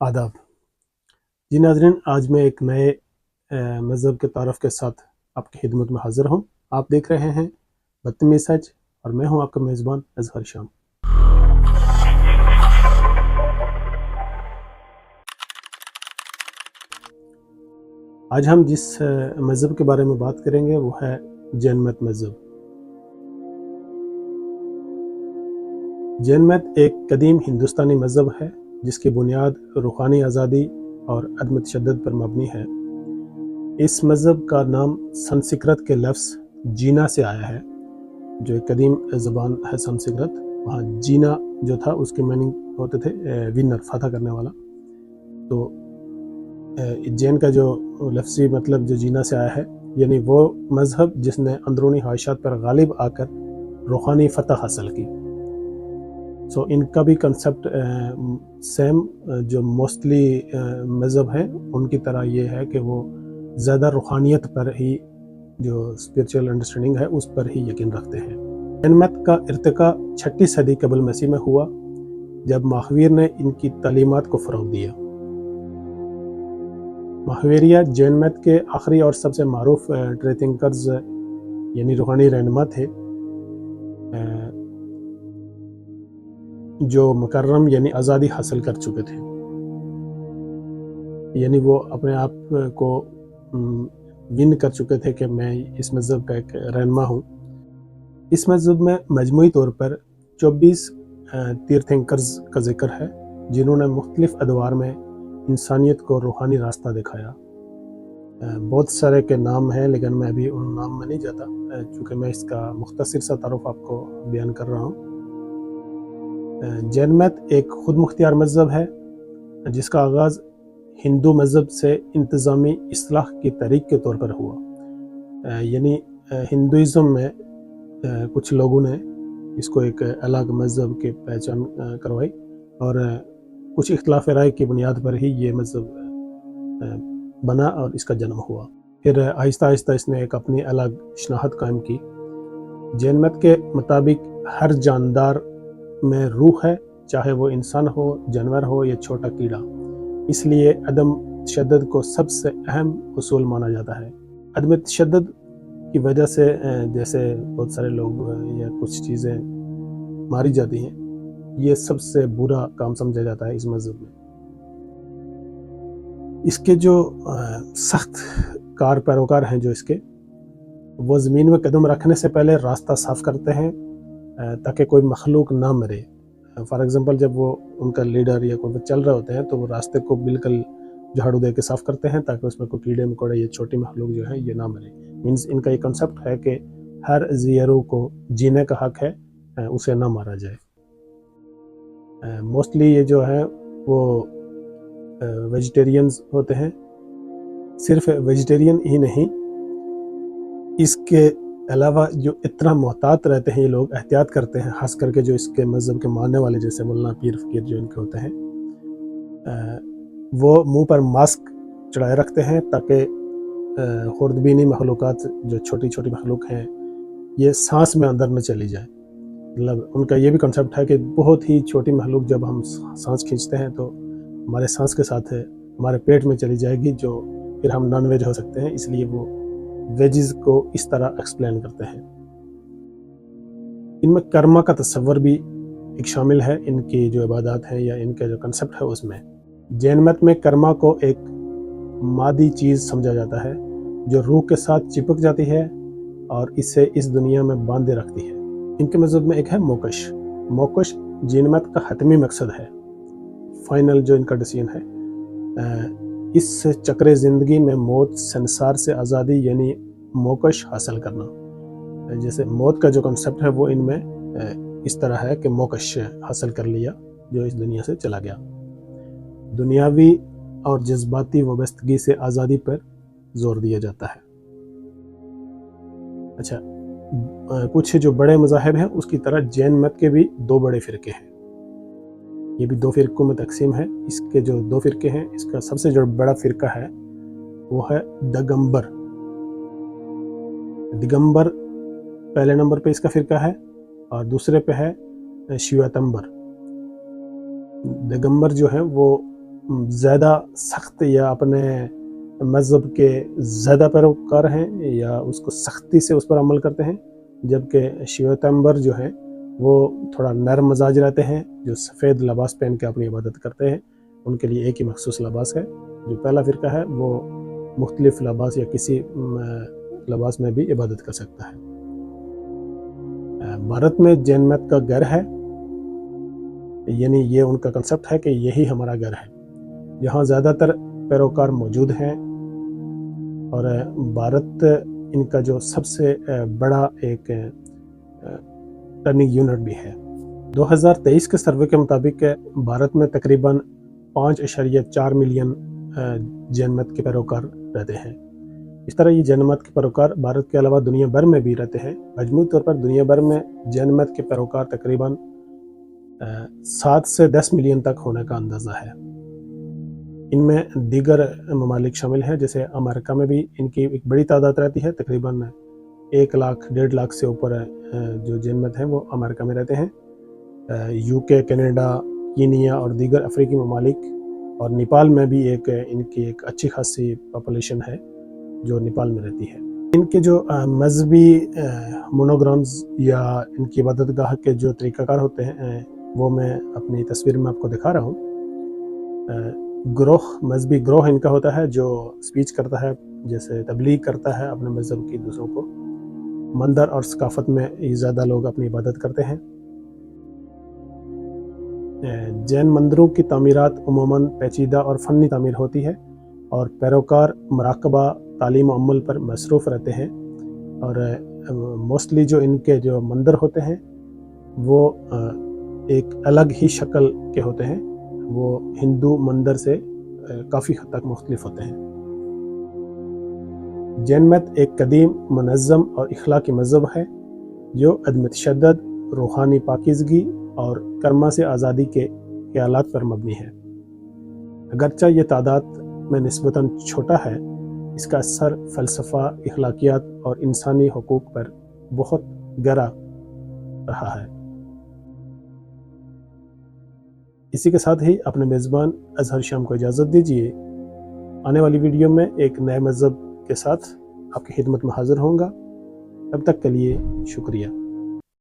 آداب۔ جی ناظرین، آج میں ایک نئے مذہب کے تعارف کے ساتھ آپ کی خدمت میں حاضر ہوں۔ آپ دیکھ رہے ہیں بدتمی سچ اور میں ہوں آپ کا میزبان اظہر شام۔ آج ہم جس مذہب کے بارے میں بات کریں گے وہ ہے جین مت مذہب۔ جین مت ایک قدیم ہندوستانی مذہب ہے۔ جس کی بنیاد روحانی آزادی اور عدم تشدد پر مبنی ہے۔ اس مذہب کا نام سنسکرت کے لفظ جینا سے آیا ہے، جو ایک قدیم زبان ہے سنسکرت وہاں جینا جو تھا، اس کے میننگ ہوتے تھے ونر فتح کرنے والا۔ تو جین کا جو لفظی مطلب جو جینا سے آیا ہے یعنی وہ مذہب جس نے اندرونی خواہشات پر غالب آ کر روحانی فتح حاصل کی۔ سو ان کا بھی کنسیپٹ سیم جو موسٹلی مذہب ہیں ان کی طرح یہ ہے کہ وہ زیادہ روحانیت پر ہی جو اسپریچول انڈرسٹینڈنگ ہے اس پر ہی یقین رکھتے ہیں جینمت کا ارتقا چھٹی صدی قبل مسیح میں ہوا جب ماہویر نے ان کی تعلیمات کو فروغ دیا۔ ماہویریہ جین مت کے آخری اور سب سے معروف eh, ٹریتنکرز یعنی روحانی رہنما تھے۔ eh, جو مکرم یعنی آزادی حاصل کر چکے تھے۔ یعنی وہ اپنے آپ کو ون کر چکے تھے کہ میں اس مذہب کا ایک رہنما ہوں۔ اس مذہب میں مجموعی طور پر چوبیس تیرتھنکرز کا ذکر ہے، جنہوں نے مختلف ادوار میں انسانیت کو روحانی راستہ دکھایا۔ بہت سارے کے نام ہیں، لیکن میں ابھی ان نام میں نہیں جاتا چونکہ میں اس کا مختصر سا تعارف آپ کو بیان کر رہا ہوں۔ جین مت ایک خود مختار مذہب ہے، جس کا آغاز ہندو مذہب سے انتظامی اصلاح کی طریق کے طور پر ہوا۔ یعنی ہندوازم میں، کچھ لوگوں نے اس کو ایک الگ مذہب کے پہچان کروائی اور کچھ اختلاف رائے کی بنیاد پر ہی یہ مذہب بنا اور اس کا جنم ہوا۔ پھر آہستہ آہستہ اس نے ایک اپنی الگ شناخت قائم کی۔ جین مت کے مطابق ہر جاندار میں روح ہے، چاہے وہ انسان ہو، جانور ہو یا چھوٹا کیڑا۔ اس لیے عدم تشدد کو سب سے اہم اصول مانا جاتا ہے۔ عدم تشدد کی وجہ سے جیسے بہت سارے لوگ یا کچھ چیزیں ماری جاتی ہیں، یہ سب سے برا کام سمجھا جاتا ہے اس مذہب میں۔ اس کے جو سخت کار پیروکار ہیں جو اس کے، وہ زمین میں قدم رکھنے سے پہلے راستہ صاف کرتے ہیں۔ تاکہ کوئی مخلوق نہ مرے۔ فار ایگزامپل جب وہ ان کا لیڈر یا کوئی چل رہے ہوتے ہیں تو وہ راستے کو بالکل جھاڑو دے کے صاف کرتے ہیں تاکہ اس میں کوئی کیڑے مکوڑے یا چھوٹی مخلوق جو ہے یہ نہ مرے۔ مینس ان کا یہ کنسیپٹ ہے کہ ہر زیرو کو جینے کا حق ہے اسے نہ مارا جائے۔ موسٹلی یہ جو ہے وہ ویجیٹیرینز ہوتے ہیں۔ صرف ویجیٹیرین ہی نہیں، اس کے علاوہ جو اتنا محتاط رہتے ہیں، یہ لوگ احتیاط کرتے ہیں، خاص کر کے جو اس کے مذہب کے ماننے والے جیسے مولانا پیر فقیر جو ان کے ہوتے ہیں وہ منہ پر ماسک چڑھائے رکھتے ہیں تاکہ خوردبینی مخلوقات جو چھوٹی چھوٹی مخلوق ہیں، یہ سانس میں اندر نہ چلی جائے۔ مطلب ان کا یہ بھی کنسیپٹ ہے کہ بہت ہی چھوٹی مخلوق جب ہم سانس کھینچتے ہیں تو ہمارے سانس کے ساتھ ہمارے پیٹ میں چلی جائے گی، جو پھر ہم نان ویج ہو سکتے ہیں، اس لیے وہ ویجز کو اس طرح ایکسپلین کرتے ہیں۔ ان میں کرما کا تصور بھی ایک شامل ہے، ان کی جو عبادات ہیں یا ان کا جو کنسپٹ ہے اس میں۔ جین مت میں کرما کو ایک مادی چیز سمجھا جاتا ہے، جو روح کے ساتھ چپک جاتی ہے اور اسے اس دنیا میں باندھے رکھتی ہے۔ ان کے مذہب میں ایک ہے موکش۔ موکش جین مت کا حتمی مقصد ہے۔ فائنل جو ان کا ڈسیزن ہے اس چکر زندگی میں موت سنسار سے آزادی یعنی موکش حاصل کرنا۔ جیسے موت کا جو کنسپٹ ہے وہ ان میں اس طرح ہے کہ موکش حاصل کر لیا، جو اس دنیا سے چلا گیا۔ دنیاوی اور جذباتی وابستگی سے آزادی پر زور دیا جاتا ہے۔ اچھا کچھ جو بڑے مذاہب ہیں، اس کی طرح جین مت کے بھی دو بڑے فرقے ہیں۔ یہ بھی دو فرقوں میں تقسیم ہے۔ اس کے جو دو فرقے ہیں، اس کا سب سے جو بڑا فرقہ ہے، وہ ہے دگمبر۔ دگمبر پہلے نمبر پہ اس کا فرقہ ہے اور دوسرے پہ ہے شیوتمبر دگمبر جو ہے، وہ زیادہ سخت یا اپنے مذہب کے زیادہ پیروکار ہیں یا اس کو سختی سے اس پر عمل کرتے ہیں، جبکہ شیوتمبر جو ہیں وہ تھوڑا نرم مزاج رہتے ہیں، جو سفید لباس پہن کے اپنی عبادت کرتے ہیں۔ ان کے لیے ایک ہی مخصوص لباس ہے۔ جو پہلا فرقہ ہے، وہ مختلف لباس یا کسی لباس میں بھی عبادت کر سکتا ہے۔ بھارت میں جین مت کا گھر ہے۔ یعنی یہ ان کا کنسپٹ ہے کہ یہی ہمارا گھر ہے۔ یہاں زیادہ تر پیروکار موجود ہیں۔ اور بھارت ان کا جو سب سے بڑا ایک ٹرننگ یونٹ بھی ہے۔ دو ہزار تیئیس کے سروے کے مطابق بھارت میں تقریباً پانچ اشریہ چار ملین جین مت کے پیروکار رہتے ہیں۔ اس طرح یہ جین مت کے پیروکار بھارت کے علاوہ دنیا بھر میں بھی رہتے ہیں۔ مجموعی طور پر دنیا بھر میں جین مت کے پیروکار تقریباً سات سے دس ملین تک ہونے کا اندازہ ہے۔ ان میں دیگر ممالک شامل ہیں، جیسے امریکہ میں بھی ان کی ایک بڑی تعداد رہتی ہے، تقریباً ایک لاکھ، ڈیڑھ لاکھ سے اوپر جو جین مت ہیں، وہ امریکہ میں رہتے ہیں۔ یو کے، کینیڈا، کینیا اور دیگر افریقی ممالک اور نیپال میں بھی ایک، ان کی ایک اچھی خاصی پاپولیشن ہے جو نیپال میں رہتی ہے۔ ان کے جو مذہبی مونوگرامز یا ان کی عبادت گاہ کے جو طریقہ کار ہوتے ہیں وہ میں اپنی تصویر میں آپ کو دکھا رہا ہوں۔ گروہ، مذہبی گروہ ان کا ہوتا ہے جو سپیچ کرتا ہے، جیسے تبلیغ کرتا ہے اپنے مذہب کی دوسروں کو۔ مندر اور ثقافت میں زیادہ لوگ اپنی عبادت کرتے ہیں۔ جین مندروں کی تعمیرات عموماً پیچیدہ اور فنی تعمیر ہوتی ہے اور پیروکار مراقبہ تعلیم و عمل پر مصروف رہتے ہیں اور موسٹلی جو ان کے جو مندر ہوتے ہیں وہ ایک الگ ہی شکل کے ہوتے ہیں۔ وہ ہندو مندر سے کافی حد تک مختلف ہوتے ہیں۔ جین مت ایک قدیم، منظم اور اخلاقی مذہب ہے، جو عدم تشدد، روحانی پاکیزگی اور کرما سے آزادی کے خیالات پر مبنی ہے۔ اگرچہ یہ تعداد میں نسبتاً چھوٹا ہے، اس کا اثر فلسفہ، اخلاقیات اور انسانی حقوق پر بہت گہرا رہا ہے۔ اسی کے ساتھ ہی اپنے میزبان اظہر شام کو اجازت دیجیے، آنے والی ویڈیو میں ایک نئے مذہب کے ساتھ آپ کی خدمت میں حاضر ہوں گا۔ تب تک کے لیے شکریہ۔